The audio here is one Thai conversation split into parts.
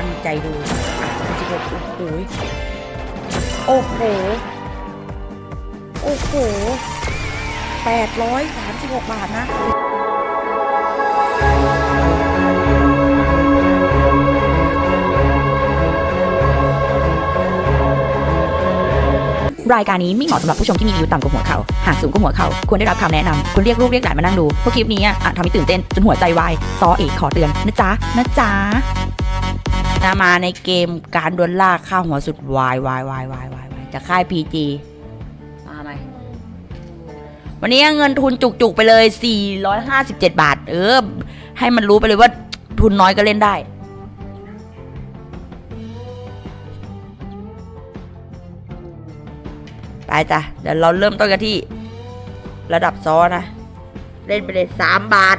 ตั้งใจดูสิบหกโอ้โหโอ้โห โอ้โหแปดร้อยสามสิบหกบาทนะรายการนี้ไม่เหมาะสำหรับผู้ชมที่มีอายุต่ำกว่าหัวเขาหากสูงกว่าหัวเขาควรได้รับคำแนะนำควรเรียกลูกเรียกหลานมานั่งดู เพราะคลิปนี้อาจทำให้ตื่นเต้นจนหัวใจวาย ซอเอกขอเตือนนะจ๊ะ นะจ๊ะ นะมาในเกมการดวลล่าข้าวหัวสุดวายวายวายวายวายวายจะค่ายพีจีมาไหมวันนี้เงินทุนจุกๆไปเลย 457 บาท เออ ให้มันรู้ไปเลยว่าทุนน้อยก็เล่นได้ไปจ้ะเดี๋ยวเราเริ่มต้นกันที่ ระดับซอนะ เล่นไปเลย3บาท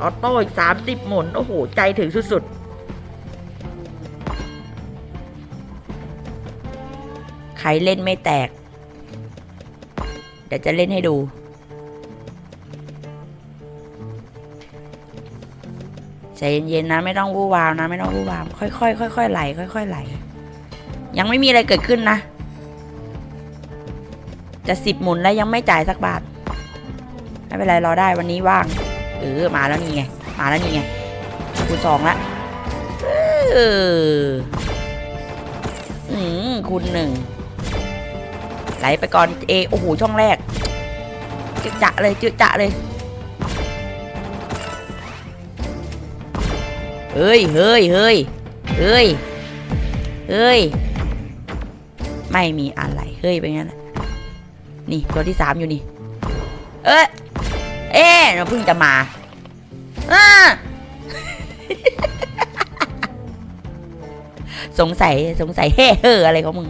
ออโต้อีก30หมุน โอ้โห ใจถึงสุดๆ ครเล่นไม่แตก เดี๋ยวจะเล่นให้ดู ใจเย็นๆนะ ไม่ต้องวู่วามนะ ไม่ต้องวู่วามค่อยๆค่อยๆไหลค่อยๆไหล ยังไม่มีอะไรเกิดขึ้นนะ จะสิบหมุนแล้วยังไม่จ่ายสักบาท ไม่เป็นไรรอได้วันนี้ว่าง เออมาแล้วนี่ไง มาแล้วนี่ไงคูณสองละเอออืมคูณหนึ่ง ไหลไปก่อนเอโอ้โหช่องแรกจึ๊กจะเลยจึ๊กจะเลยเฮ้ยเฮ้ยเฮ้ยเฮ้ยเฮ้ยไม่มีอะไรเฮ้ยเป็นงั้นนี่ตัวที่สามอยู่นี่ เอ้ยเอ๊ะเราเพิ่งจะมาอ่าสงสัยสงสัยเฮ้เฮ้ออะไรของมึง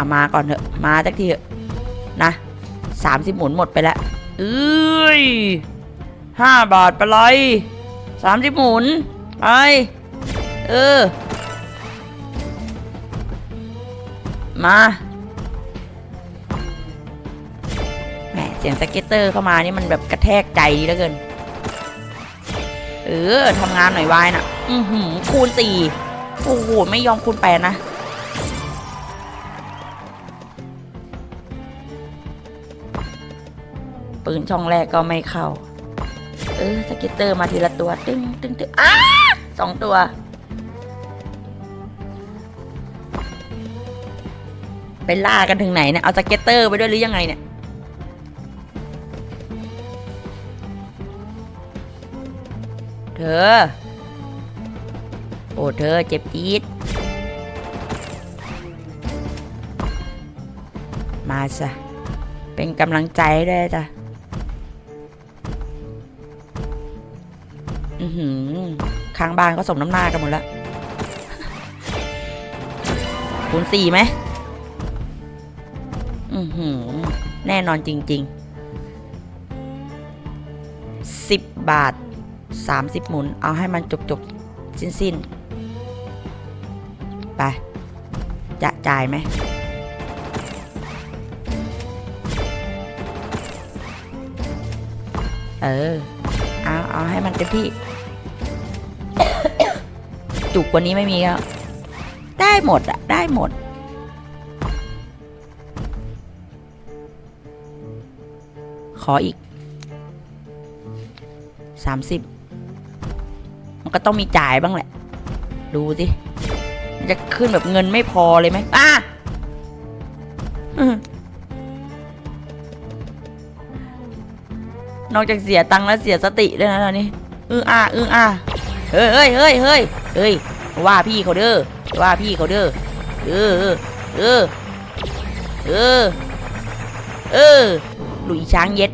เอามาก่อนเถอะ มาสักทีเถอะนะสามสิบหมุนหมดไปแล้วเอ้ยห้าบาทไปเลยสามสิบหมุนไปเออ มาแหมเสียงสเก็ตเตอร์เข้ามานี่มันแบบกระแทกใจดีเหลือเกิน เออทำงานหน่อยวายน่ะ อือหือคูณสี่โอ้โห ไม่ยอมคูณแปดนะ ปืนช่องแรกก็ไม่เข้า เออสเก็ตเตอร์มาทีละตัวตึ้งตึ้งตึ้งอ้าสองตัว ไปล่ากันถึงไหนเนี่ยเอาสเก็ตเตอร์ไปด้วยหรือยังไงเนี่ยเธอ โอ้เธอเจ็บจี๊ดมาจ้ะเป็นกำลังใจด้วยจ้ะ อือหือข้างบานก็สมน้ำหน้ากันหมดแล้วคูณสี่ไหมอือหือ แน่นอนจริงๆสิบบาทสามสิบหมุน เอาให้มันจบจบสิ้นสิ้นไป จะจ่ายไหมเออ เอาเอาให้มันเต็มที่ จุกกว่านี้ไม่มีแล้ว ได้หมดอะได้หมด ขออีกสามสิบมันก็ต้องมีจ่ายบ้างแหละ ดูสิมันจะขึ้นแบบเงินไม่พอเลยไหมอะ นอกจากเสียตังค์แล้วเสียสติด้วยนะตอนนี้อืออ่าอืออ่าเฮ้ยเฮ้ยเฮ้ยเฮ้ยเฮ้ยว่าพี่เขาเด้อว่าพี่เขาเด้อเออเออเออเออหลุยช้างเย็ด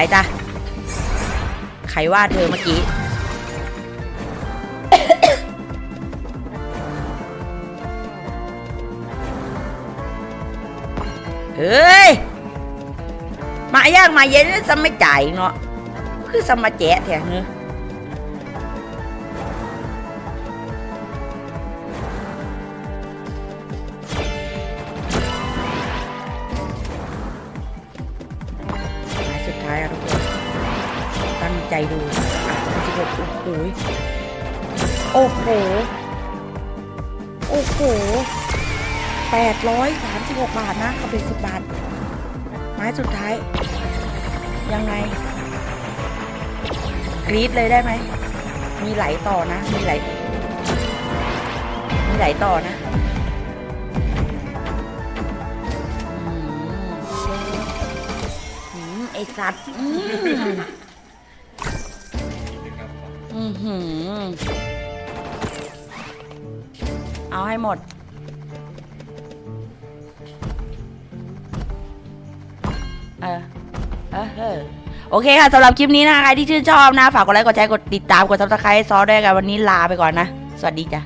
ครจ้ะใครว่าเธอเมื่อกี้ เฮ้ย มายากมาเย็นจะไม่จ่ายเนาะ คือสมาแจะแท้เนอะ ดูอะคุณจะบอกโอ้โหโอ้โหโอ้โหแปดร้อยสามสิบหกบาทนะกับเป็นสิบบาท ไม้สุดท้าย ยังไง กรีดเลยได้ไหม มีไหลต่อนะ มีไหล มีไหลต่อนะอืมอืมไอสัตว์อืม อือหือ เอาให้หมด เออ เออเออโอเคค่ะสำหรับคลิปนี้นะคะใครที่ชื่นชอบนะ ฝากกดไลค์ กดแชร์ กดติดตาม กดซับสไครต์ซอสด้วยกันวันนี้ลาไปก่อนนะ สวัสดีจ้ะ